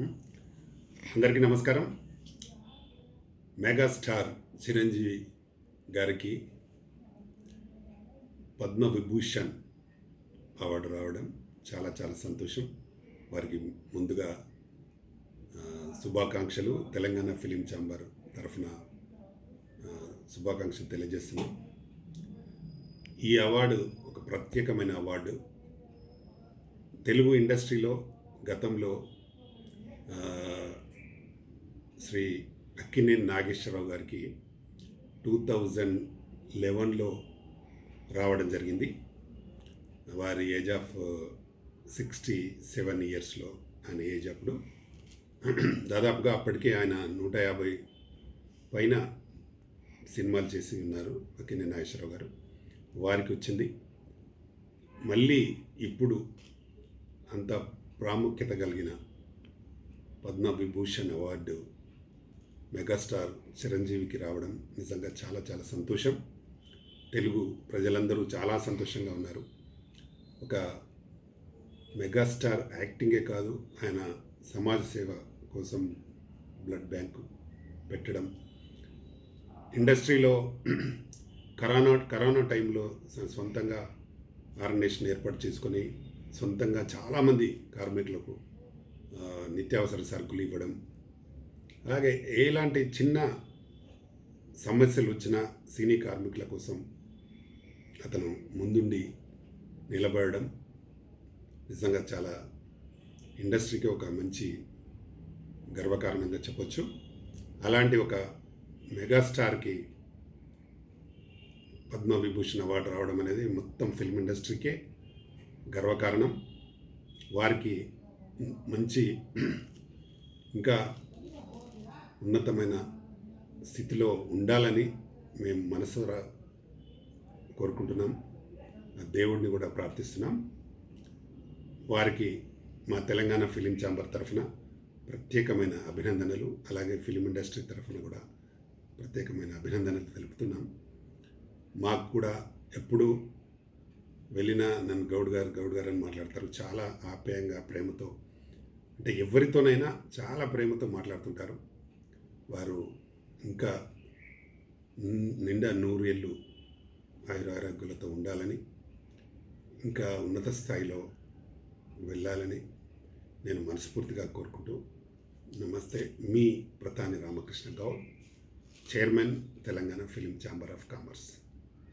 అందరికీ నమస్కారం. మెగాస్టార్ చిరంజీవి గారికి పద్మ విభూషణ్ అవార్డు రావడం చాలా చాలా సంతోషం. వారికి ముందుగా శుభాకాంక్షలు. తెలంగాణ ఫిలిం ఛాంబర్ తరఫున శుభాకాంక్షలు తెలియజేస్తున్నాం. ఈ అవార్డు ఒక ప్రత్యేకమైన అవార్డు. తెలుగు ఇండస్ట్రీలో గతంలో శ్రీ అక్కినేని నాగేశ్వరరావు గారికి టూ థౌజండ్ లెవెన్లో రావడం జరిగింది. వారి ఏజ్ ఆఫ్ సిక్స్టీ సెవెన్ ఇయర్స్లో ఆయన ఏజ్ అప్పుడు. దాదాపుగా అప్పటికే ఆయన నూట యాభై పైన సినిమాలు చేసి ఉన్నారు అక్కినేని నాగేశ్వరరావు గారు. వారికి వచ్చింది. మళ్ళీ ఇప్పుడు అంత ప్రాముఖ్యత కలిగిన పద్మ విభూషణ్ అవార్డు మెగాస్టార్ చిరంజీవికి రావడం నిజంగా చాలా చాలా సంతోషం. తెలుగు ప్రజలందరూ చాలా సంతోషంగా ఉన్నారు. ఒక మెగాస్టార్ యాక్టింగే కాదు ఆయన సమాజ సేవ కోసం బ్లడ్ బ్యాంకు పెట్టడం. ఇండస్ట్రీలో కరోనా కరోనా టైంలో సొంతంగా ఆర్గనైజేషన్ ఏర్పాటు చేసుకొని సొంతంగా చాలామంది కార్మికులకు నిత్యావసర సరుకులు ఇవ్వడం. అలాగే ఎలాంటి చిన్న సమస్యలు వచ్చినా సినీ కార్మికుల కోసం అతను ముందుండి నిలబడడం నిజంగా చాలా ఇండస్ట్రీకి ఒక మంచి గర్వకారణంగా చెప్పొచ్చు. అలాంటి ఒక మెగాస్టార్కి పద్మవిభూషణ్ అవార్డు రావడం అనేది మొత్తం ఫిల్మ్ ఇండస్ట్రీకే గర్వకారణం. వారికి మంచి ఇంకా ఉన్నతమైన స్థితిలో ఉండాలని మేము మనసురా కోరుకుంటున్నాం. ఆ దేవుడిని కూడా ప్రార్థిస్తున్నాం. వారికి మా తెలంగాణ ఫిలిం ఛాంబర్ తరఫున ప్రత్యేకమైన అభినందనలు అలాగే ఫిలిం ఇండస్ట్రీ తరఫున కూడా ప్రత్యేకమైన అభినందనలు తెలుపుతున్నాం. మాకు కూడా ఎప్పుడూ వెళ్ళినా నన్ను గౌడ్ గారు గౌడ్ గారు అని మాట్లాడతారు. చాలా ఆప్యాయంగా ప్రేమతో అంటే ఎవరితోనైనా చాలా ప్రేమతో మాట్లాడుతుంటారు. వారు ఇంకా నిండా నూరు ఏళ్ళు ఆయురారోగ్యాలతో ఉండాలని ఇంకా ఉన్నత స్థాయిలో వెళ్ళాలని నేను మనస్ఫూర్తిగా కోరుకుంటూ నమస్తే. మీ Prathani Ramakrishna Goud chairman Telangana film chamber of commerce.